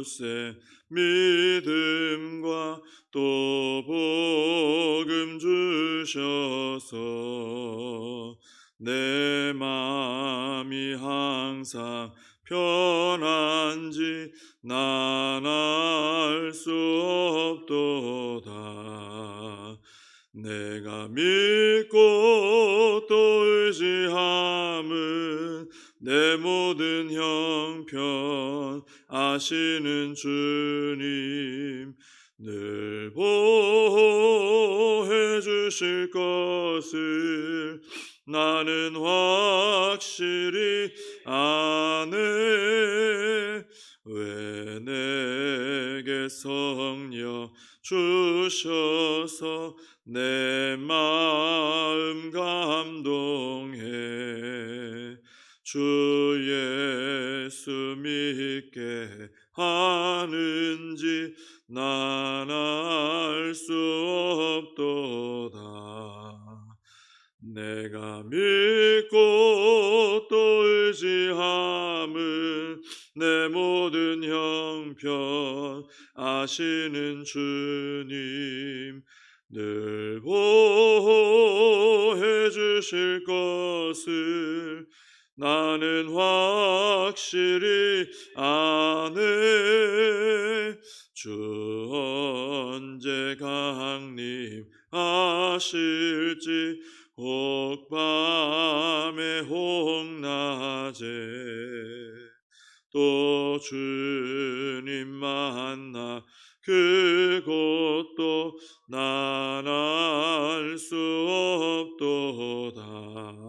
굳세 믿음과 또 복음 주셔서 내 마음이 항상 편한지 난 알 수 없도다. 내가 믿고 또 의지함은 내 모든 형편 아시는 주님 늘 보호해 주실 것을 나는 확실히 아네. 왜 내게 성령 주셔서 내 마음 감동해. 주 예수 믿게 하는지 난 알 수 없도다. 내가 믿고 또 의지함은 내 모든 형편 아시는 주님 늘 보호해 주실 것을 나는 확실히 아네. 주 언제 강림하실지 혹 밤에 혹 낮에 또 주님 만나 그곳도 난 알 수 없도다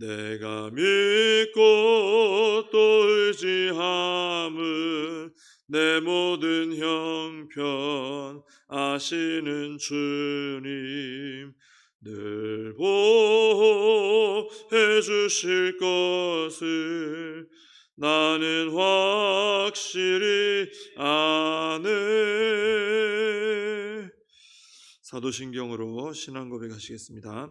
내가 믿고 또 의지함은 내 모든 형편 아시는 주님 늘 보호해 주실 것을 나는 확실히 아네 사도신경으로 신앙 고백 하시겠습니다.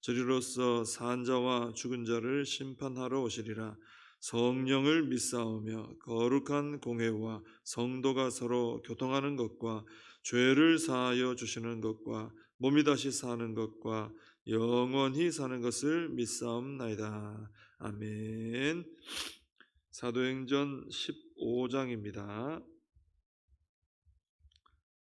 저리로서 산 자와 죽은 자를 심판하러 오시리라 성령을 믿사오며 거룩한 공회와 성도가 서로 교통하는 것과 죄를 사하여 주시는 것과 몸이 다시 사는 것과 영원히 사는 것을 믿사옵나이다. 아멘. 사도행전 15장입니다.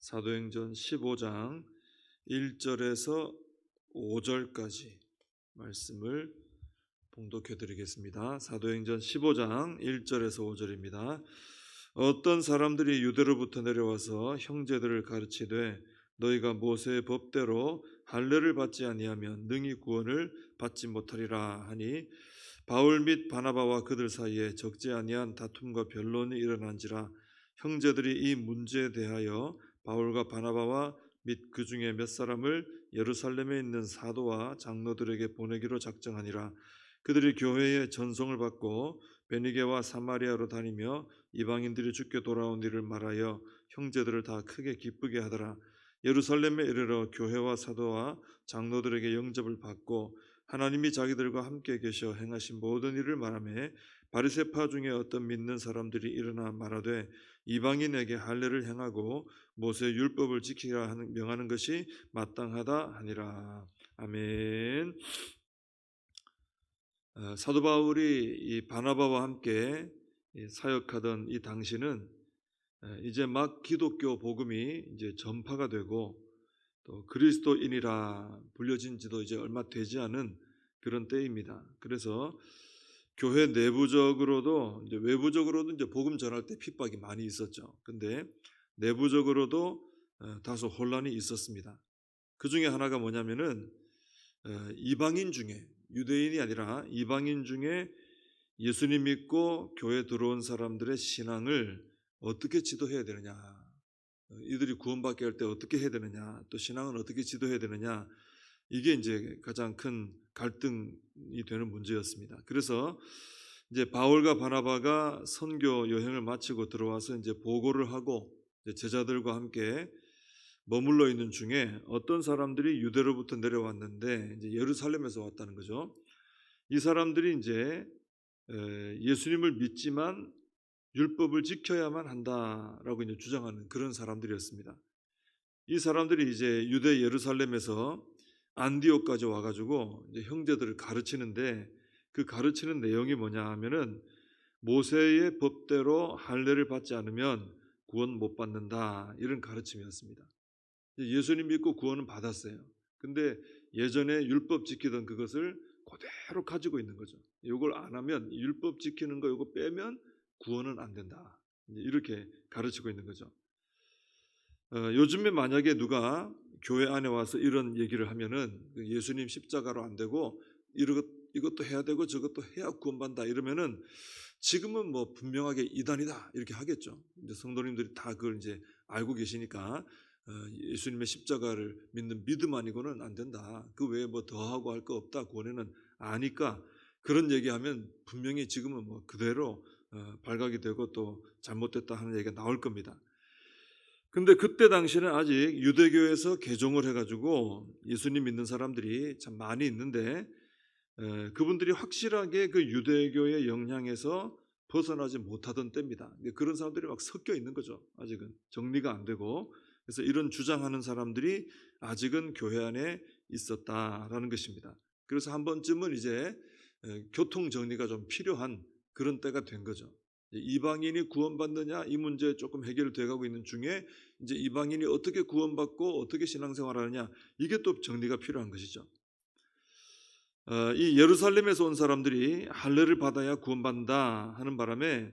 사도행전 15장 1절에서 5절까지 말씀을 봉독해 드리겠습니다. 사도행전 15장 1절에서 5절입니다. 어떤 사람들이 유대로부터 내려와서 형제들을 가르치되 너희가 모세의 법대로 할례를 받지 아니하면 능히 구원을 받지 못하리라 하니 바울 및 바나바와 그들 사이에 적지 아니한 다툼과 변론이 일어난지라 형제들이 이 문제에 대하여 바울과 바나바와 및 그 중에 몇 사람을 예루살렘에 있는 사도와 장로들에게 보내기로 작정하니라. 그들이 교회의 전송을 받고 베니게와 사마리아로 다니며 이방인들이 죽게 돌아온 일을 말하여 형제들을 다 크게 기쁘게 하더라. 예루살렘에 이르러 교회와 사도와 장로들에게 영접을 받고 하나님이 자기들과 함께 계셔 행하신 모든 일을 말하며 바리새파 중에 어떤 믿는 사람들이 일어나 말하되 이방인에게 할례를 행하고 모세 율법을 지키라 하는 명하는 것이 마땅하다 하니라. 아멘. 어, 사도 바울이 이 바나바와 함께 이 사역하던 이 당시는 에, 이제 막 기독교 복음이 이제 전파가 되고 또 그리스도인이라 불려진 지도 이제 얼마 되지 않은 그런 때입니다. 그래서 교회 내부적으로도 이제 외부적으로도 이제 복음 전할 때 핍박이 많이 있었죠. 근데 내부적으로도 어, 다소 혼란이 있었습니다. 그 중에 하나가 뭐냐면은 어, 이방인 중에 유대인이 아니라 이방인 중에 예수님 믿고 교회 들어온 사람들의 신앙을 어떻게 지도해야 되느냐, 어, 이들이 구원받게 할 때 어떻게 해야 되느냐, 또 신앙은 어떻게 지도해야 되느냐, 이게 이제 가장 큰 갈등이 되는 문제였습니다. 그래서 이제 바울과 바나바가 선교 여행을 마치고 들어와서 이제 보고를 하고 이제 제자들과 함께 머물러 있는 중에 어떤 사람들이 유대로부터 내려왔는데 이제 예루살렘에서 왔다는 거죠. 이 사람들이 이제 에, 예수님을 믿지만 율법을 지켜야만 한다라고 이제 주장하는 그런 사람들이었습니다. 이 사람들이 이제 유대 예루살렘에서 안디옥까지 와가지고 형제들을 가르치는데 그 가르치는 내용이 뭐냐 하면은 모세의 법대로 할례를 받지 않으면 구원 못 받는다 이런 가르침이었습니다. 예수님 믿고 구원은 받았어요. 근데 예전에 율법 지키던 그것을 그대로 가지고 있는 거죠. 이걸 안 하면 율법 지키는 거 이거 빼면 구원은 안 된다. 이렇게 가르치고 있는 거죠. 어, 요즘에 만약에 누가 교회 안에 와서 이런 얘기를 하면은 그 예수님 십자가로 안 되고 이것 이것도 해야 되고 저것도 해야 구원받는다 이러면은 지금은 뭐 분명하게 이단이다 이렇게 하겠죠. 이제 성도님들이 다 그걸 이제 알고 계시니까 어, 예수님의 십자가를 믿는 믿음 아니고는 안 된다. 그 외에 뭐 더하고 할 거 없다. 구원에는 아니까 그런 얘기하면 분명히 지금은 뭐 그대로 어, 발각이 되고 또 잘못됐다 하는 얘기가 나올 겁니다. 근데 그때 당시는 아직 유대교에서 개종을 해가지고 예수님 믿는 사람들이 참 많이 있는데 에, 그분들이 확실하게 그 유대교의 영향에서 벗어나지 못하던 때입니다. 그런 사람들이 막 섞여 있는 거죠. 아직은 정리가 안 되고 그래서 이런 주장하는 사람들이 아직은 교회 안에 있었다라는 것입니다. 그래서 한 번쯤은 이제 에, 교통 정리가 좀 필요한 그런 때가 된 거죠. 이방인이 구원받느냐 이 문제 조금 해결돼 가고 있는 중에 이제 이방인이 어떻게 구원받고 어떻게 신앙생활하느냐 이게 또 정리가 필요한 것이죠. 어, 이 예루살렘에서 온 사람들이 할례를 받아야 구원받는다 하는 바람에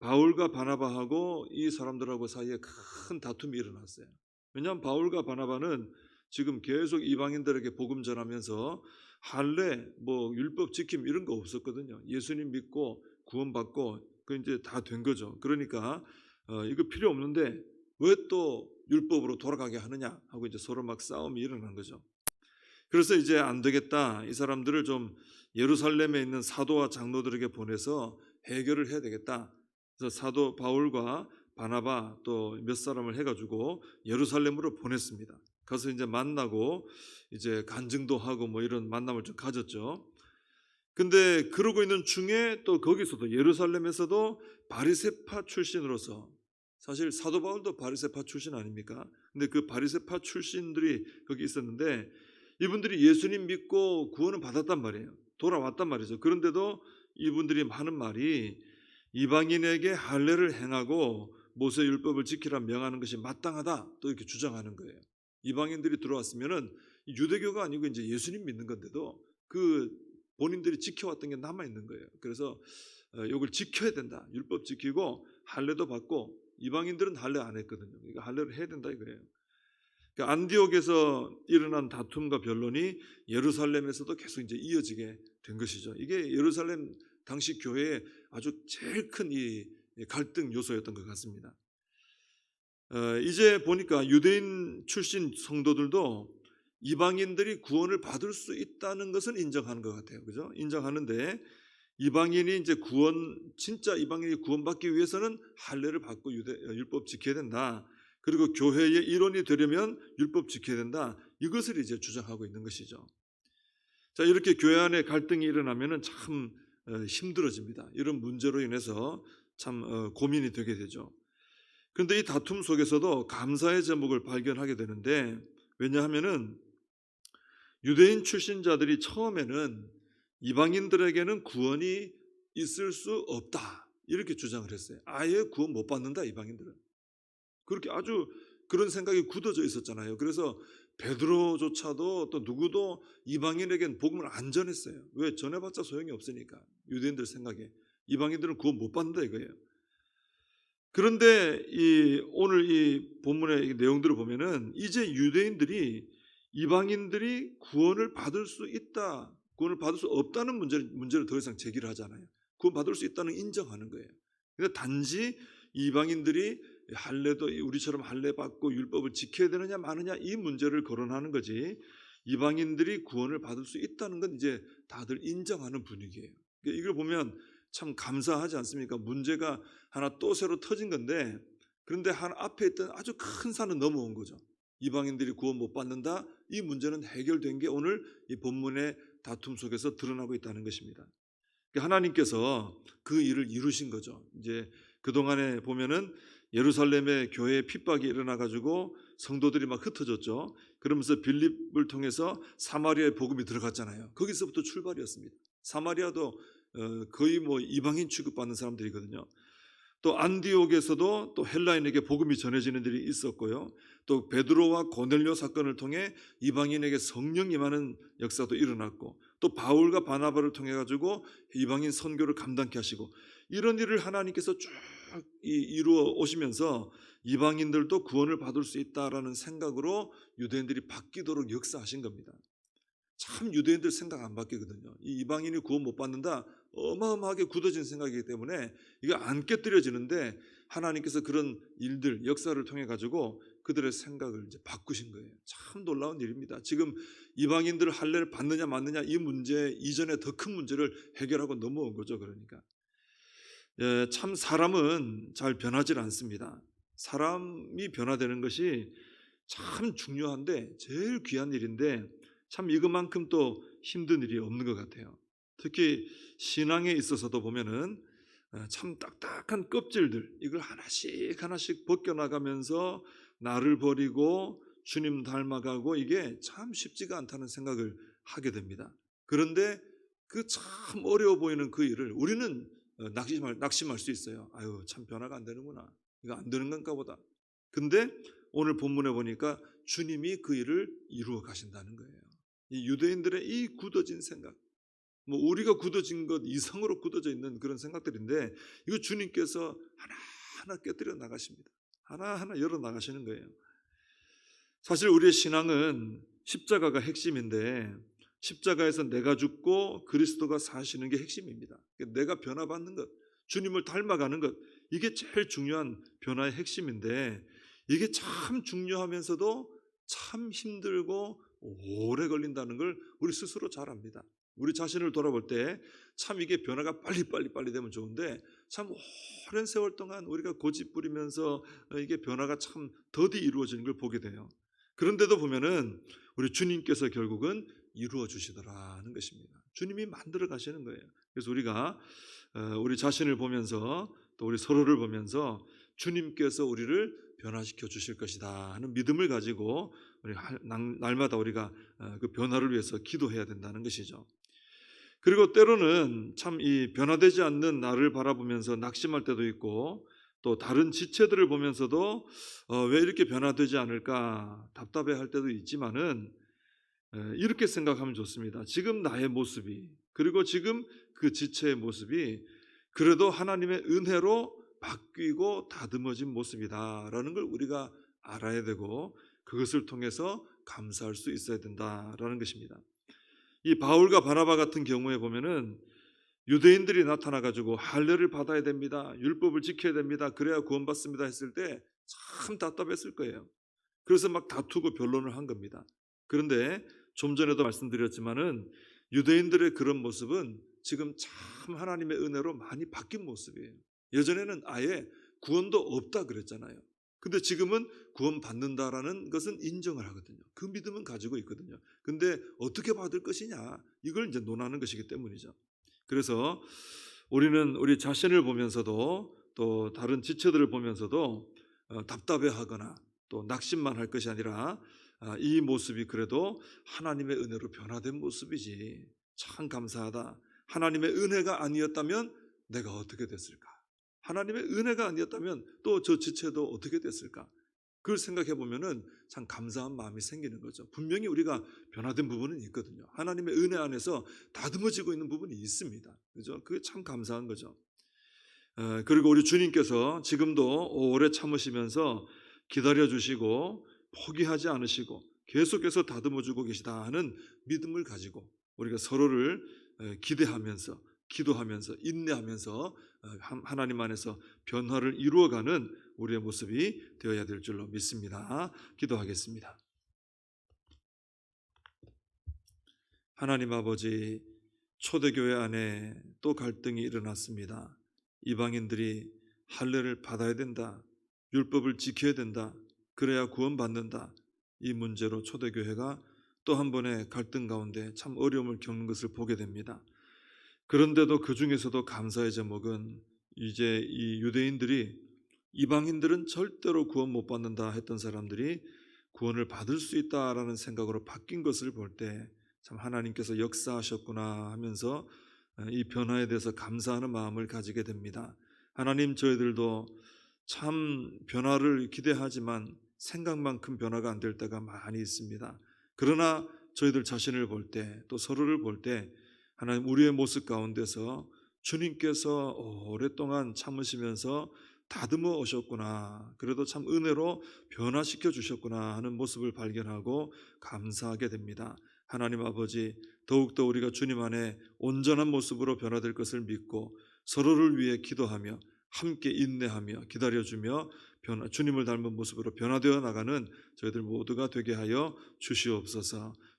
바울과 바나바하고 이 사람들하고 사이에 큰 다툼이 일어났어요. 왜냐하면 바울과 바나바는 지금 계속 이방인들에게 복음 전하면서 할례, 뭐 율법 지킴 이런 거 없었거든요. 예수님 믿고 구원받고 그 이제 다 된 거죠. 그러니까 어, 이거 필요 없는데 왜 또 율법으로 돌아가게 하느냐 하고 이제 서로 막 싸움이 일어난 거죠. 그래서 이제 안 되겠다. 이 사람들을 좀 예루살렘에 있는 사도와 장로들에게 보내서 해결을 해야 되겠다. 그래서 사도 바울과 바나바 또 몇 사람을 해가지고 예루살렘으로 보냈습니다. 가서 이제 만나고 이제 간증도 하고 뭐 이런 만남을 좀 가졌죠. 근데 그러고 있는 중에 또 거기서도 예루살렘에서도 바리세파 출신으로서 사실 사도 바울도 바리세파 출신 아닙니까? 근데 그 바리세파 출신들이 거기 있었는데 이분들이 예수님 믿고 구원을 받았단 말이에요. 돌아왔단 말이죠. 그런데도 이분들이 하는 말이 이방인에게 할례를 행하고 모세 율법을 지키라 명하는 것이 마땅하다 또 이렇게 주장하는 거예요. 이방인들이 들어왔으면은 유대교가 아니고 이제 예수님 믿는 건데도 그 본인들이 지켜왔던 게 남아 있는 거예요. 그래서 어, 이걸 지켜야 된다. 율법 지키고 할례도 받고 이방인들은 할례 안 했거든요. 이거 할례를 해야 된다 이거예요. 그러니까 안디옥에서 일어난 다툼과 변론이 예루살렘에서도 계속 이제 이어지게 된 것이죠. 이게 예루살렘 당시 교회의 아주 제일 큰 이 갈등 요소였던 것 같습니다. 어, 이제 보니까 유대인 출신 성도들도 이방인들이 구원을 받을 수 있다는 것은 인정하는 것 같아요. 그죠? 인정하는데 이방인이 이제 구원 진짜 이방인이 구원받기 위해서는 할례를 받고 유대 율법 지켜야 된다. 그리고 교회의 일원이 되려면 율법 지켜야 된다. 이것을 이제 주장하고 있는 것이죠. 자, 이렇게 교회 안에 갈등이 일어나면은 참 어, 힘들어집니다. 이런 문제로 인해서 참 어, 고민이 되게 되죠. 그런데 이 다툼 속에서도 감사의 제목을 발견하게 되는데 왜냐하면은 유대인 출신자들이 처음에는 이방인들에게는 구원이 있을 수 없다. 이렇게 주장을 했어요. 아예 구원 못 받는다 이방인들은. 그렇게 아주 그런 생각이 굳어져 있었잖아요. 그래서 베드로조차도 또 누구도 이방인에겐 복음을 안 전했어요. 왜 전해봤자 소용이 없으니까 유대인들 생각에 이방인들은 구원 못 받는다 이거예요. 그런데 이 오늘 이 본문의 이 내용들을 보면은 이제 유대인들이 이방인들이 구원을 받을 수 있다, 구원을 받을 수 없다는 문제를 문제를 더 이상 제기를 하잖아요. 구원 받을 수 있다는 인정하는 거예요. 근데 단지 이방인들이 할례도 우리처럼 할례 받고 율법을 지켜야 되느냐 마느냐 이 문제를 거론하는 거지. 이방인들이 구원을 받을 수 있다는 건 이제 다들 인정하는 분위기예요. 그러니까 이걸 보면 참 감사하지 않습니까? 문제가 하나 또 새로 터진 건데 그런데 한 앞에 있던 아주 큰 산은 넘어온 거죠. 이방인들이 구원 못 받는다. 이 문제는 해결된 게 오늘 이 본문의 다툼 속에서 드러나고 있다는 것입니다. 그러니까 하나님께서 그 일을 이루신 거죠. 이제 그 동안에 보면은 예루살렘의 교회에 핍박이 일어나 가지고 성도들이 막 흩어졌죠. 그러면서 빌립을 통해서 사마리아의 복음이 들어갔잖아요. 거기서부터 출발이었습니다. 사마리아도 어, 거의 뭐 이방인 취급받는 사람들이거든요. 또 안디옥에서도 또 헬라인에게 복음이 전해지는 일이 있었고요. 또 베드로와 고넬료 사건을 통해 이방인에게 성령 임하는 역사도 일어났고 또 바울과 바나바를 통해 가지고 이방인 선교를 감당케 하시고 이런 일을 하나님께서 쭉 이- 이루어 오시면서 이방인들도 구원을 받을 수 있다라는 생각으로 유대인들이 바뀌도록 역사하신 겁니다. 참 유대인들 생각 안 바뀌거든요. 이 이방인이 구원 못 받는다 어마어마하게 굳어진 생각이기 때문에 이게 안 깨뜨려지는데 하나님께서 그런 일들 역사를 통해 가지고 그들의 생각을 이제 바꾸신 거예요. 참 놀라운 일입니다. 지금 이방인들 할례를 받느냐 맞느냐 이 문제 이전에 더 큰 문제를 해결하고 넘어온 거죠. 그러니까 예, 참 사람은 잘 변하지 않습니다. 사람이 변화되는 것이 참 중요한데 제일 귀한 일인데 참 이것만큼 또 힘든 일이 없는 것 같아요. 특히 신앙에 있어서도 보면은 어, 참 딱딱한 껍질들 이걸 하나씩 하나씩 벗겨 나가면서 나를 버리고 주님 닮아가고 이게 참 쉽지가 않다는 생각을 하게 됩니다. 그런데 그 참 어려워 보이는 그 일을 우리는 어, 낙심할, 낙심할 수 있어요. 아유, 참 변화가 안 되는구나. 이거 안 되는 건가 보다. 근데 오늘 본문에 보니까 주님이 그 일을 이루어 가신다는 거예요. 이 유대인들의 이 굳어진 생각, 뭐 우리가 굳어진 것 이상으로 굳어져 있는 그런 생각들인데 이거 주님께서 하나하나 깨뜨려 나가십니다. 하나하나 열어 나가시는 거예요. 사실 우리의 신앙은 십자가가 핵심인데 십자가에서 내가 죽고 그리스도가 사시는 게 핵심입니다. 내가 변화받는 것, 주님을 닮아가는 것, 이게 제일 중요한 변화의 핵심인데 이게 참 중요하면서도 참 힘들고 오래 걸린다는 걸 우리 스스로 잘 압니다. 우리 자신을 돌아볼 때 참 이게 변화가 빨리 빨리 빨리 되면 좋은데 참 오랜 세월 동안 우리가 고집 부리면서 이게 변화가 참 더디 이루어지는 걸 보게 돼요. 그런데도 보면은 우리 주님께서 결국은 이루어 주시더라는 것입니다. 주님이 만들어 가시는 거예요. 그래서 우리가 어, 우리 자신을 보면서 또 우리 서로를 보면서 주님께서 우리를 변화시켜 주실 것이다 하는 믿음을 가지고 우리 날마다 우리가 어, 그 변화를 위해서 기도해야 된다는 것이죠. 그리고 때로는 참 이 변화되지 않는 나를 바라보면서 낙심할 때도 있고 또 다른 지체들을 보면서도 어, 왜 이렇게 변화되지 않을까 답답해 할 때도 있지만은 에, 이렇게 생각하면 좋습니다. 지금 나의 모습이 그리고 지금 그 지체의 모습이 그래도 하나님의 은혜로 바뀌고 다듬어진 모습이다라는 걸 우리가 알아야 되고 그것을 통해서 감사할 수 있어야 된다라는 것입니다. 이 바울과 바나바 같은 경우에 보면은 유대인들이 나타나 가지고 할례를 받아야 됩니다. 율법을 지켜야 됩니다. 그래야 구원받습니다 했을 때 참 답답했을 거예요. 그래서 막 다투고 변론을 한 겁니다. 그런데 좀 전에도 말씀드렸지만은 유대인들의 그런 모습은 지금 참 하나님의 은혜로 많이 바뀐 모습이에요. 예전에는 아예 구원도 없다 그랬잖아요. 근데 지금은 구원 받는다라는 것은 인정을 하거든요. 그 믿음은 가지고 있거든요. 근데 어떻게 받을 것이냐 이걸 이제 논하는 것이기 때문이죠. 그래서 우리는 우리 자신을 보면서도 또 다른 지체들을 보면서도 어, 답답해하거나 또 낙심만 할 것이 아니라 아, 이 모습이 그래도 하나님의 은혜로 변화된 모습이지 참 감사하다. 하나님의 은혜가 아니었다면 내가 어떻게 됐을까? 하나님의 은혜가 아니었다면 또 저 지체도 어떻게 됐을까? 그걸 생각해 보면은 참 감사한 마음이 생기는 거죠. 분명히 우리가 변화된 부분은 있거든요. 하나님의 은혜 안에서 다듬어지고 있는 부분이 있습니다. 그죠? 그게 참 감사한 거죠. 어, 그리고 우리 주님께서 지금도 오래 참으시면서 기다려 주시고 포기하지 않으시고 계속해서 다듬어 주고 계시다 하는 믿음을 가지고 우리가 서로를 에, 기대하면서 기도하면서 인내하면서 어, 하- 하나님 안에서 변화를 이루어가는 우리의 모습이 되어야 될 줄로 믿습니다. 기도하겠습니다. 하나님 아버지 초대교회 안에 또 갈등이 일어났습니다. 이방인들이 할례를 받아야 된다. 율법을 지켜야 된다. 그래야 구원받는다. 이 문제로 초대교회가 또 한 번의 갈등 가운데 참 어려움을 겪는 것을 보게 됩니다. 그런데도 그 중에서도 감사의 제목은 이제 이 유대인들이 이방인들은 절대로 구원 못 받는다 했던 사람들이 구원을 받을 수 있다라는 생각으로 바뀐 것을 볼 때 참 하나님께서 역사하셨구나 하면서 이 변화에 대해서 감사하는 마음을 가지게 됩니다. 하나님 저희들도 참 변화를 기대하지만 생각만큼 변화가 안 될 때가 많이 있습니다. 그러나 저희들 자신을 볼 때 또 서로를 볼때 하나님 우리의 모습 가운데서 주님께서 오랫동안 참으시면서 다듬어 오셨구나. 그래도 참 은혜로 변화시켜 주셨구나 하는 모습을 발견하고 감사하게 됩니다. 하나님 아버지 더욱더 우리가 주님 안에 온전한 모습으로 변화될 것을 믿고 서로를 위해 기도하며 함께 인내하며 기다려주며 변화, 주님을 닮은 모습으로 변화되어 나가는 저희들 모두가 되게 하여 주시옵소서.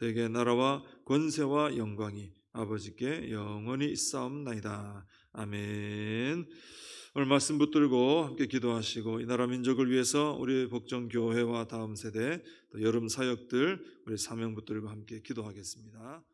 대개 나라와 권세와 영광이 아버지께 영원히 있사옵나이다. 아멘. 오늘 말씀 붙들고 함께 기도하시고 이 나라 민족을 위해서 우리 복정 교회와 다음 세대 또 여름 사역들 우리 사명 붙들고 함께 기도하겠습니다.